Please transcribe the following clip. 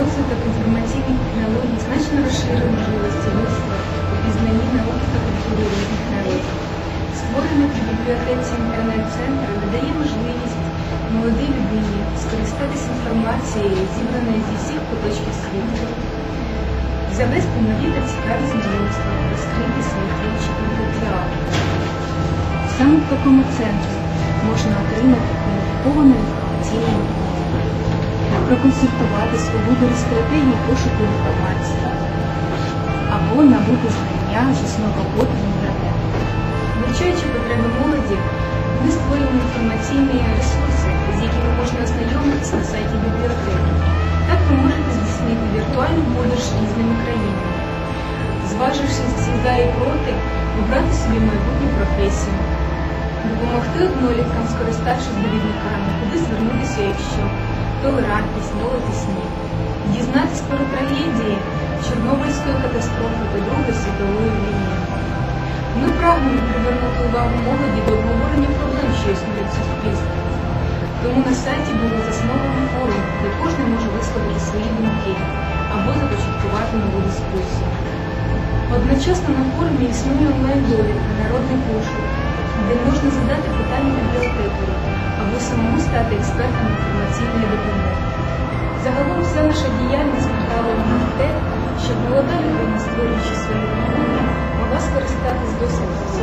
Розвиток інформаційних технологій значно розширив можливості людства у пізнанні науки та культури різних народів. Створений при бібліотеці інтернет-центр надає можливість молодій людині скористатися інформацією, зібраною зі всіх куточків світу, завести нові та цікаві знайомства, розкрити свій творчий потенціал. Саме в такому центрі можна отримати кваліфіковану інформаційну допомогу, проконсультуватись у виборі стратегії пошуку інформації або набути знання з основ роботи в інтернеті. Вивчаючи потреби молоді, ми створюємо інформаційні ресурси, з якими можна ознайомитись на сайті бібліотеки. Так ви можете здійснити віртуальну подорож різними країнами, зваживши всі за і проти, обрати собі майбутню професію, допомогти одноліткам, скориставшись довідниками, куди звернутися, якщо толерантність, молодість ні, дізнатись про трагедії Чорнобильської катастрофи та Другої світової війни. Ми прагнемо привернути увагу молоді до обговорення проблем, що існують в суспільстві. Тому на сайті було засновано форум, де кожен може висловити свої думки або започаткувати нову дискусію. Одночасно на форумі існує онлайн-довідка «Народний пошук», де можна задати питання бібліотекарю або самому стати експертом інформаційної допомоги. Загалом вся наша діяльність направлена на те, щоб молода людина, створюючи свої допомогу, могла скористатись досвідом.